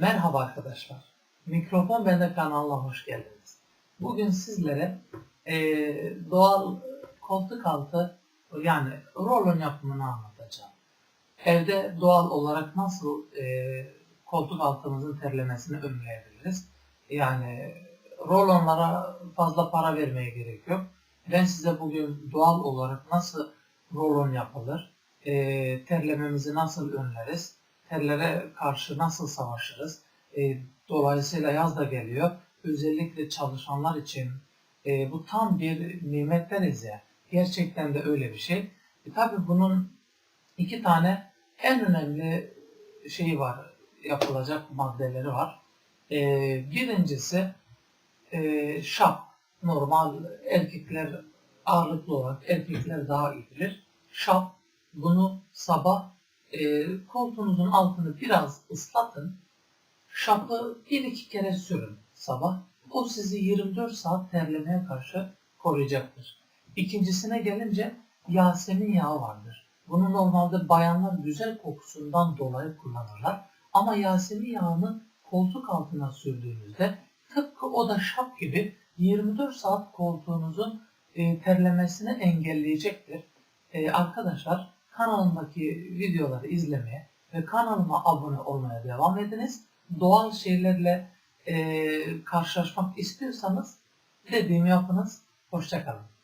Merhaba arkadaşlar. Mikrofon Bende kanalına hoş geldiniz. Bugün sizlere eee, doğal koltuk altı yani rolon yapımını anlatacağım. Evde doğal olarak nasıl eee, koltuk altımızın terlemesini önleyebiliriz? Yani rolonlara fazla para vermeye gerek yok. Ben size bugün doğal olarak nasıl rolon yapılır, eee, terlememizi nasıl önleriz, terlere karşı nasıl savaşırız, e, dolayısıyla yaz da geliyor. Özellikle çalışanlar için e, bu tam bir nimet deriz ya. Gerçekten de öyle bir şey. E, tabii bunun iki tane en önemli şeyi var, yapılacak maddeleri var. E, birincisi e, şap. Normal erkekler ağırlıklı olarak erkekler daha iyi bilir. Şap. Bunu sabah e, koltuğunuzun altını biraz ıslatın. Şapı bir iki kere sürün sabah. O sizi 24 saat terlemeye karşı koruyacaktır. İkincisine gelince Yasemin yağı vardır. Bunu normalde bayanlar güzel kokusundan dolayı kullanırlar. Ama Yasemin yağını koltuk altına sürdüğünüzde tıpkı o da şap gibi 24 saat koltuğunuzun e, terlemesini engelleyecektir. E, arkadaşlar kanalımdaki videoları izlemeye ve kanalıma abone olmaya devam ediniz. Doğal şeylerle e, karşılaşmak istiyorsanız dediğimi yapınız. Hoşçakalın.